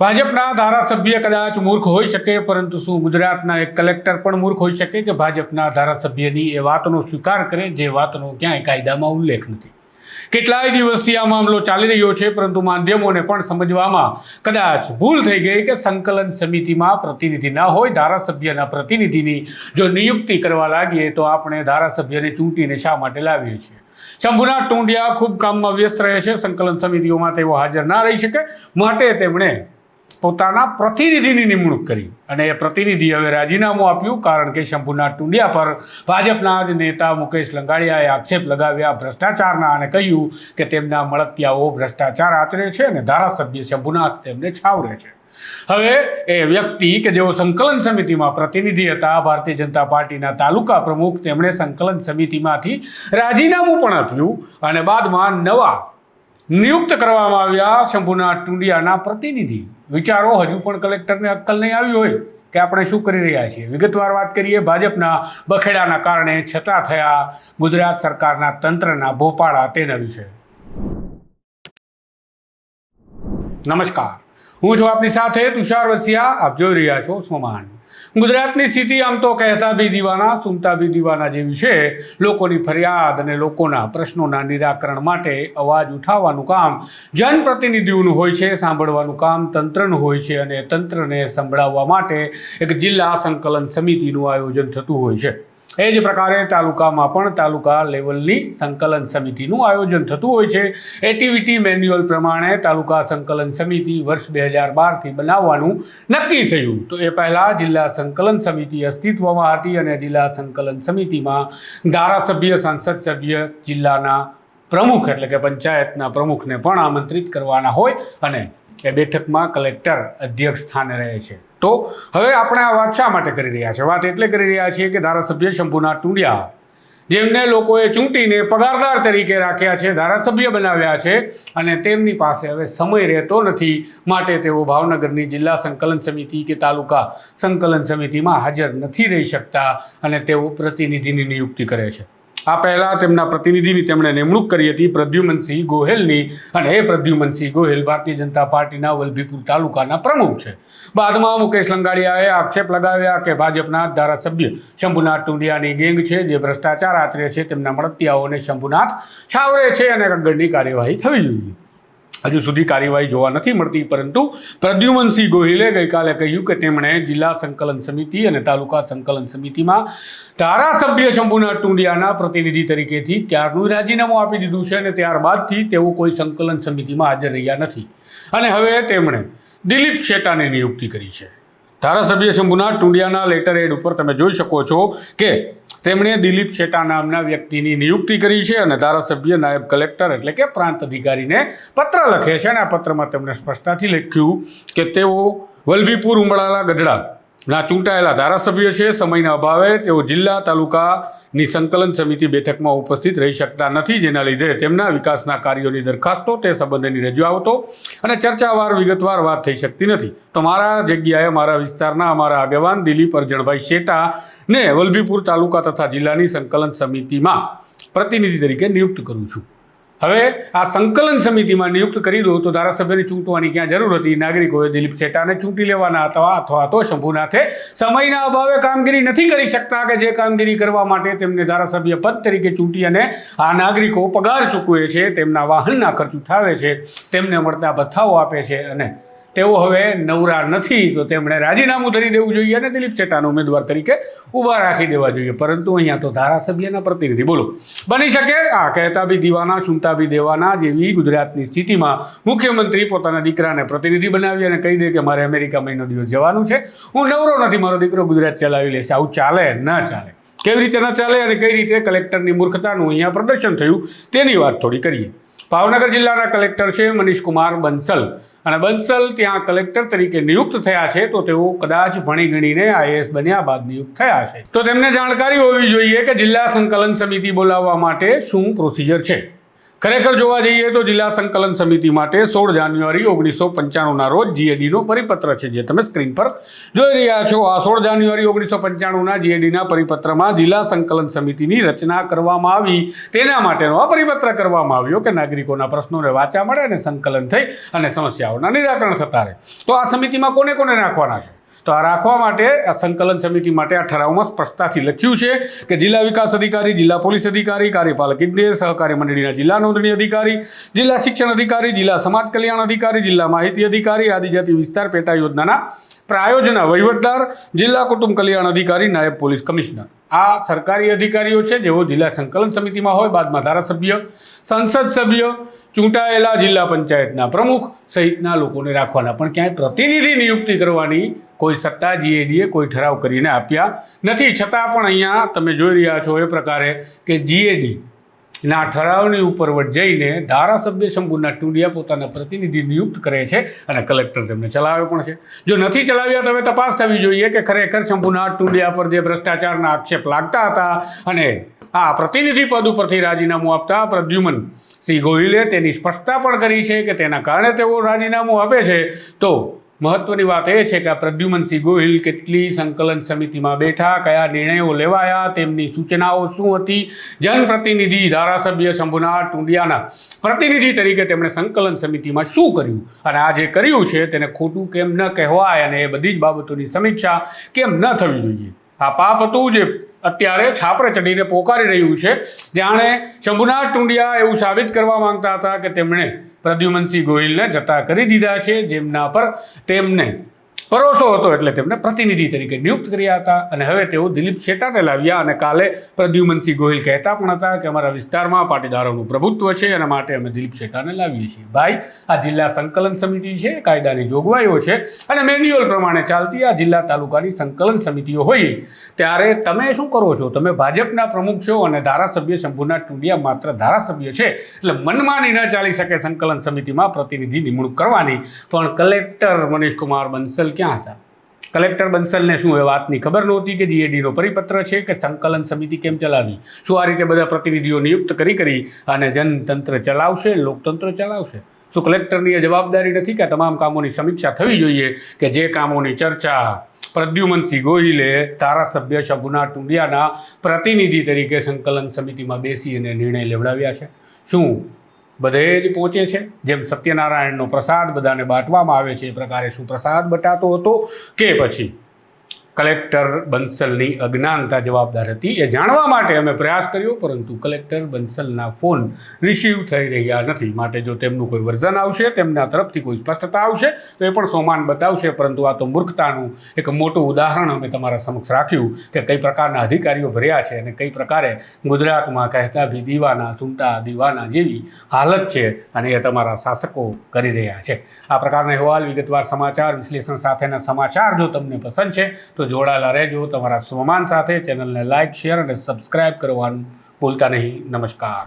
ભાજપના ધારાસભ્ય કદાચ મૂર્ખ હોઈ શકે, પરંતુ શું ગુજરાતના એક કલેક્ટર પણ મૂર્ખ હોઈ શકે કે ભાજપના ધારાસભ્યની એ વાતનો સ્વીકાર કરે, જે વાતનો ક્યાંય કાયદામાં ઉલ્લેખ નથી? કેટલાય દિવસથી આ મામલો ચાલી રહ્યો છે, પરંતુ માધ્યમોને પણ સમજવામાં કદાચ ભૂલ થઈ ગઈ કે સંકલન સમિતિમાં પ્રતિનિધિ ના હોય, ધારાસભ્યના પ્રતિનિધિની જો નિયુક્તિ કરવા લાગીએ તો આપણે ધારાસભ્યને ચૂંટીને શા માટે લાવીએ છીએ? શંભુનાથ ટુંડિયા ખૂબ કામમાં વ્યસ્ત રહે છે, સંકલન સમિતિઓમાં તેઓ હાજર ના રહી શકે. માટે તેમણે પોતાના પ્રતિનિધિની નિમણૂક કરી અને એ પ્રતિનિધિ હવે રાજીનામું આપ્યું કારણ કે શંભુનાથ ટુંડિયા પર ભાજપના જ નેતા મુકેશ લંગાડિયાએ આક્ષેપ લગાવ્યા ભ્રષ્ટાચારના અને કહ્યું કે તેમના મળતિયાઓ ભ્રષ્ટાચાર આચરે છે અને ધારાસભ્ય શંભુનાથ તેમને છાવરે છે. હવે એ વ્યક્તિ કે જેઓ સંકલન સમિતિમાં પ્રતિનિધિ હતા, ભારતીય જનતા પાર્ટીના તાલુકા પ્રમુખ તેમણે સંકલન સમિતિમાંથી રાજીનામું પણ આપ્યું અને બાદમાં નવા નિયુક્ત કરવામાં આવ્યા શંભુનાથ ટુંડિયાના પ્રતિનિધિ. વિચારો, હજુ પણ કલેક્ટરને અક્કલ નહીં આવી હોય કે આપણે શું કરી રહ્યા છીએ? વિગતવાર વાત કરીએ, ભાજપના બખેડાના કારણે છતાં થયા ગુજરાત સરકારના તંત્રના ભોપાળા તેના વિશે. નમસ્કાર. હું છું આપની સાથે તુષાર વસિયા, આપ જોઈ રહ્યા છો સોમાન. ગુજરાતની સ્થિતિ આમ તો કહેતા બી દીવાના, સુનતા બી દીવાના જેવી છે. લોકોની ફરિયાદ અને લોકોના પ્રશ્નોના નિરાકરણ માટે અવાજ ઉઠાવવાનું કામ જનપ્રતિનિધિઓનું હોય છે, સાંભળવાનું કામ તંત્રનું હોય છે અને તંત્રને સંભળાવવા માટે એક જિલ્લા સંકલન સમિતિનું આયોજન થતું હોય છે. એ જ પ્રકારે તાલુકામાં પણ તાલુકા લેવલની સંકલન સમિતિનું આયોજન થતું હોય છે. એક્ટિવિટી મેન્યુઅલ પ્રમાણે તાલુકા સંકલન સમિતિ વર્ષ બે હજાર બારથી બનાવવાનું નક્કી થયું. તો એ પહેલાં જિલ્લા સંકલન સમિતિ અસ્તિત્વમાં હતી અને જિલ્લા સંકલન સમિતિમાં ધારાસભ્ય, સંસદ સભ્ય જિલ્લાના પ્રમુખ એટલે કે પંચાયતના પ્રમુખને પણ આમંત્રિત કરવાના હોય અને એ બેઠકમાં કલેક્ટર અધ્યક્ષ સ્થાને રહે છે. તો હવે આપણે આ વાત શા માટે કરી રહ્યા છે વાત એટલે કરી રહ્યા છીએ કે ધારાસભ્ય શંભુનાથ ટુંડિયા, જેમને લોકોએ ચૂંટીને પગારદાર તરીકે રાખ્યા છે, ધારાસભ્ય બનાવ્યા છે અને તેમની પાસે હવે સમય રહેતો નથી. માટે તેઓ ભાવનગરની જિલ્લા સંકલન સમિતિ કે તાલુકા સંકલન સમિતિમાં હાજર નથી રહી શકતા અને તેઓ પ્રતિનિધિની નિયુક્તિ કરે છે. આ પહેલાં તેમના પ્રતિનિધિની તેમણે નિમણૂક કરી હતી પ્રદ્યુમનસિંહ ગોહેલની અને એ પ્રદ્યુમનસિંહ ગોહેલ ભારતીય જનતા પાર્ટીના વલભીપુર તાલુકાના પ્રમુખ છે. બાદમાં મુકેશ લંગાડિયાએ આક્ષેપ લગાવ્યા કે ભાજપના ધારાસભ્ય શંભુનાથ ટુંડિયાની ગેંગ છે, જે ભ્રષ્ટાચાર આચરે છે, તેમના મળતિયાઓને શંભુનાથ છાવરે છે અને આગળની કાર્યવાહી થવી જોઈએ. હજુ સુધી કાર્યવાહી જોવા નથી મળતી, પરંતુ પ્રદ્યુમનસિંહ ગોહિલે ગઈકાલે કહ્યું કે તેમણે જિલ્લા સંકલન સમિતિ અને તાલુકા સંકલન સમિતિમાં ધારાસભ્ય શંભુનાથ ટુંડિયાના પ્રતિનિધિ તરીકેથી ત્યારનું રાજીનામું આપી દીધું છે અને ત્યારબાદથી તેઓ કોઈ સંકલન સમિતિમાં હાજર રહ્યા નથી. અને હવે તેમણે દિલીપ શેટાની નિયુક્તિ કરી છે. ધારાસભ્ય શંભુનાથ ટુંડિયાના લેટર એડ ઉપર તમે જોઈ શકો છો કે તેમણે દિલીપ શેટા નામના વ્યક્તિની નિયુક્તિ કરી છે અને ધારાસભ્ય નાયબ કલેક્ટર એટલે કે પ્રાંત અધિકારીને પત્ર લખે છે અને આ પત્રમાં તેમણે સ્પષ્ટતાથી લખ્યું કે તેઓ વલભીપુર, ઉમળાલા, ગઢડા ના ચૂંટાયેલા ધારાસભ્ય છે. સમયના અભાવે તેઓ જિલ્લા તાલુકાની સંકલન સમિતિ બેઠકમાં ઉપસ્થિત રહી શકતા નથી, જેના લીધે તેમના વિકાસના કાર્યોની દરખાસ્તો તે સંબંધેની રજૂઆતો અને ચર્ચાવાર વિગતવાર વાત થઈ શકતી નથી. તો મારા જગ્યાએ, મારા વિસ્તારના અમારા આગેવાન દિલીપ અરજણભાઈ શેટાને વલભીપુર તાલુકા તથા જિલ્લાની સંકલન સમિતિમાં પ્રતિનિધિ તરીકે નિયુક્ત કરું છું. હવે આ સંકલન સમિતિમાં નિયુક્ત કરી દો તો ધારાસભ્યને ચૂંટવાની ક્યાં જરૂર હતી? નાગરિકોએ દિલીપ શેટાને ચૂંટી લેવાના હતા અથવા તો શંભુનાથે સમયના અભાવે કામગીરી નથી કરી શકતા કે જે કામગીરી કરવા માટે તેમને ધારાસભ્ય પદ તરીકે ચૂંટી અને આ નાગરિકો પગાર ચૂકવે છે, તેમના વાહનના ખર્ચ ઉઠાવે છે, તેમને મળતા ભથ્થાઓ આપે છે અને તેઓ હવે નવરા નથી, તો તેમણે રાજીનામું ધરી દેવું જોઈએ અને દિલીપ શેટ્ટાને ઉમેદવાર તરીકે ઊભા રાખી દેવા જોઈએ. પરંતુ અહીંયા તો ધારાસભ્યના પ્રતિનિધિ, બોલો. બની શકે આ કહેતા બી દીવાના સુનતા બી દેવાના જેવી ગુજરાતની સ્થિતિમાં મુખ્યમંત્રી પોતાના દીકરાને પ્રતિનિધિ બનાવી અને કહી દે કે મારે અમેરિકા મહિનો દિવસ જવાનું છે. હું નવરો નથી, મારો દીકરો ગુજરાત ચલાવી લેશે આવું ચાલે? ન ચાલે. કેવી રીતે ન ચાલે અને કઈ રીતે કલેક્ટરની મૂર્ખતાનું અહીંયા પ્રદર્શન થયું, તેની વાત થોડી કરીએ. ભાવનગર જિલ્લાના કલેક્ટર છે મનીષ કુમાર બંસલ. અને બંસલ ત્યાં કલેક્ટર તરીકે નિયુક્ત થયા છે, તો તેઓ કદાચ ભણી ગણીને આઈએએસ બન્યા બાદ નિયુક્ત થયા છે. તો તેમને જાણકારી હોવી જોઈએ કે જિલ્લા સંકલન સમિતિ બોલાવવા માટે શું પ્રોસિજર છે? ખરેખર જોવા જઈએ તો જિલ્લા સંકલન સમિતિ માટે સોળ જાન્યુઆરી ઓગણીસો પંચાણુંના રોજ જીએડીનો પરિપત્ર છે, જે તમે સ્ક્રીન પર જોઈ રહ્યા છો. આ સોળ જાન્યુઆરી ઓગણીસો પંચાણુંના જીએડીના પરિપત્રમાં જિલ્લા સંકલન સમિતિની રચના કરવામાં આવી. તેના માટેનો આ પરિપત્ર કરવામાં આવ્યો કે નાગરિકોના પ્રશ્નોને વાચા મળે અને સંકલન થઈ અને સમસ્યાઓના નિરાકરણ થતા રહે. તો આ સમિતિમાં કોને કોને નાખવાના છે? તો આ રાખવા માટે આ સંકલન સમિતિ માટે આ ઠરાવમાં સ્પષ્ટતાથી લખ્યું છે કે જિલ્લા વિકાસ અધિકારી, જિલ્લા પોલીસ અધિકારી, કાર્યપાલક ઇજનેર સહકારી મંડળીના જિલ્લા નોંધણી અધિકારી, જિલ્લા શિક્ષણ અધિકારી, જિલ્લા સમાજ કલ્યાણ અધિકારી, જિલ્લા માહિતી અધિકારી, આદિજાતિ વિસ્તાર પેટા યોજનાના પ્રાયોજના વહીવટદાર, જિલ્લા કુટુંબ કલ્યાણ અધિકારી, નાયબ પોલીસ કમિશનર. આ સરકારી અધિકારીઓ છે, જેઓ જિલ્લા સંકલન સમિતિમાં હોય, બાદમાં ધારાસભ્ય, સંસદ સભ્ય, ચૂંટાયેલા જિલ્લા પંચાયતના પ્રમુખ સહિતના લોકોને રાખવાના. પણ ક્યાંય પ્રતિનિધિ નિયુક્તિ કરવાની કોઈ સત્તા જીએડીએ કોઈ ઠરાવ કરીને આપ્યા નથી. છતાં પણ અહીંયા તમે જોઈ રહ્યા છો એ પ્રકારે કે જીએડી ના ઠરાવની ઉપરવટ જઈને ધારાસભ્ય શંભુના ટુંડિયા પોતાના પ્રતિનિધિ નિયુક્ત કરે છે અને કલેક્ટર તેમને ચલાવે પણ છે. જો નથી ચલાવ્યા તો હવે તપાસ થવી જોઈએ કે ખરેખર શંભુના ટુંડિયા પર જે ભ્રષ્ટાચારના આક્ષેપ લાગતા હતા અને આ પ્રતિનિધિ પદ ઉપરથી રાજીનામું આપતા પ્રદ્યુમન સિંહ ગોહિલે તેની સ્પષ્ટતા પણ કરી છે કે તેના કારણે તેઓ રાજીનામું આપે છે. તો મહત્વની વાત એ છે કે આ પ્રદ્યુમનસિંહ ગોહિલ કેટલી સંકલન સમિતિમાં બેઠા, કયા નિર્ણયો લેવાયા, તેમની સૂચનાઓ શું હતી, જનપ્રતિનિધિ, ધારાસભ્ય શંભુનાથ ટુંડિયાના પ્રતિનિધિ તરીકે તેમણે સંકલન સમિતિમાં શું કર્યું? અને આ જે કર્યું છે તેને ખોટું કેમ ન કહેવાય અને એ બધી જ બાબતોની સમીક્ષા કેમ ન થવી જોઈએ? આ પાપ હતું જે અત્યારે છાપરે ચડીને પોકારી રહ્યું છે. જાણે શંભુનાથ ટુંડિયા એવું સાબિત કરવા માંગતા હતા કે તેમણે પ્રદ્યુમનસિંહ ગોહિલને જતા કરી દીધા છે જેમના પર તેમને ભરોસો હતો એટલે તેમને પ્રતિનિધિ તરીકે નિયુક્ત કર્યા હતા. અને હવે તેઓ દિલીપ શેટાને લાવ્યા અને કાલે પ્રદ્યુમનસિંહ ગોહિલ કહેતા પણ હતા કે અમારા વિસ્તારમાં પાટીદારોનું પ્રભુત્વ છે અને માટે અમે દિલીપ શેટાને લાવીએ છીએ. ભાઈ, આ જિલ્લા સંકલન સમિતિ છે, કાયદાની જોગવાઈઓ છે અને મેન્યુઅલ પ્રમાણે ચાલતી આ જિલ્લા તાલુકાની સંકલન સમિતિઓ હોય. ત્યારે તમે શું કરો છો? તમે ભાજપના પ્રમુખ છો અને ધારાસભ્ય શંભુનાથ ટુંડિયા માત્ર ધારાસભ્ય છે. એટલે મનમાની ન ચાલી શકે સંકલન સમિતિમાં પ્રતિનિધિ નિમણૂક કરવાની. પણ કલેક્ટર મનીષકુમાર બંસલ ક્યાં હતા? કલેક્ટર બંસલને શું એ વાતની ખબર નહોતી કે જીએડીનો પરિપત્ર છે કે સંકલન સમિતિ કેમ ચલાવી? શું આ રીતે બધા પ્રતિનિધિઓ નિયુક્ત કરી કરી અને જનતંત્ર ચલાવશે, લોકતંત્ર ચલાવશે? શું કલેક્ટરની એ જવાબદારી નથી કે તમામ કામોની સમીક્ષા થવી જોઈએ કે જે કામોની ચર્ચા પ્રદ્યુમનસિંહ ગોહિલે ધારાસભ્ય શંભુના ટુંડિયાના પ્રતિનિધિ તરીકે સંકલન સમિતિમાં બેસી અને નિર્ણય લેવડાવ્યા છે? શું બધે જ પહોંચે છે. જેમ સત્યનારાયણનો પ્રસાદ બધાને બાંટવામાં આવે છે, એ પ્રકારે શું પ્રસાદ બટાતો હતો કે પછી કલેક્ટર બંસલની અજ્ઞાનતા જવાબદાર હતી એ જાણવા માટે અમે પ્રયાસ કર્યો, પરંતુ કલેક્ટર બંસલના ફોન રિસીવ થઈ રહ્યા નથી. માટે જો તેમનું કોઈ વર્ઝન આવશે, તેમના તરફથી કોઈ સ્પષ્ટતા આવશે, તો એ પણ સોમાન બતાવશે, પરંતુ આ તો મૂર્ખતાનું એક મોટું ઉદાહરણ અમે તમારા સમક્ષ રાખ્યું કે કઈ પ્રકારના અધિકારીઓ ભર્યા છે અને કઈ પ્રકારે ગુજરાતમાં કહેતા ભી દીવાના સુનતા દીવાના જેવી હાલત છે અને એ તમારા શાસકો કરી રહ્યા છે. આ પ્રકારના અહેવાલ વિગતવાર સમાચાર વિશ્લેષણ સાથેના સમાચાર જો તમને પસંદ છે, તો જોડાયેલા રહેજો. તમારા સ્વમાન સાથે ચેનલને લાઇક શેર અને સબસ્ક્રાઇબ કરવાનું ભૂલતા નહીં. નમસ્કાર.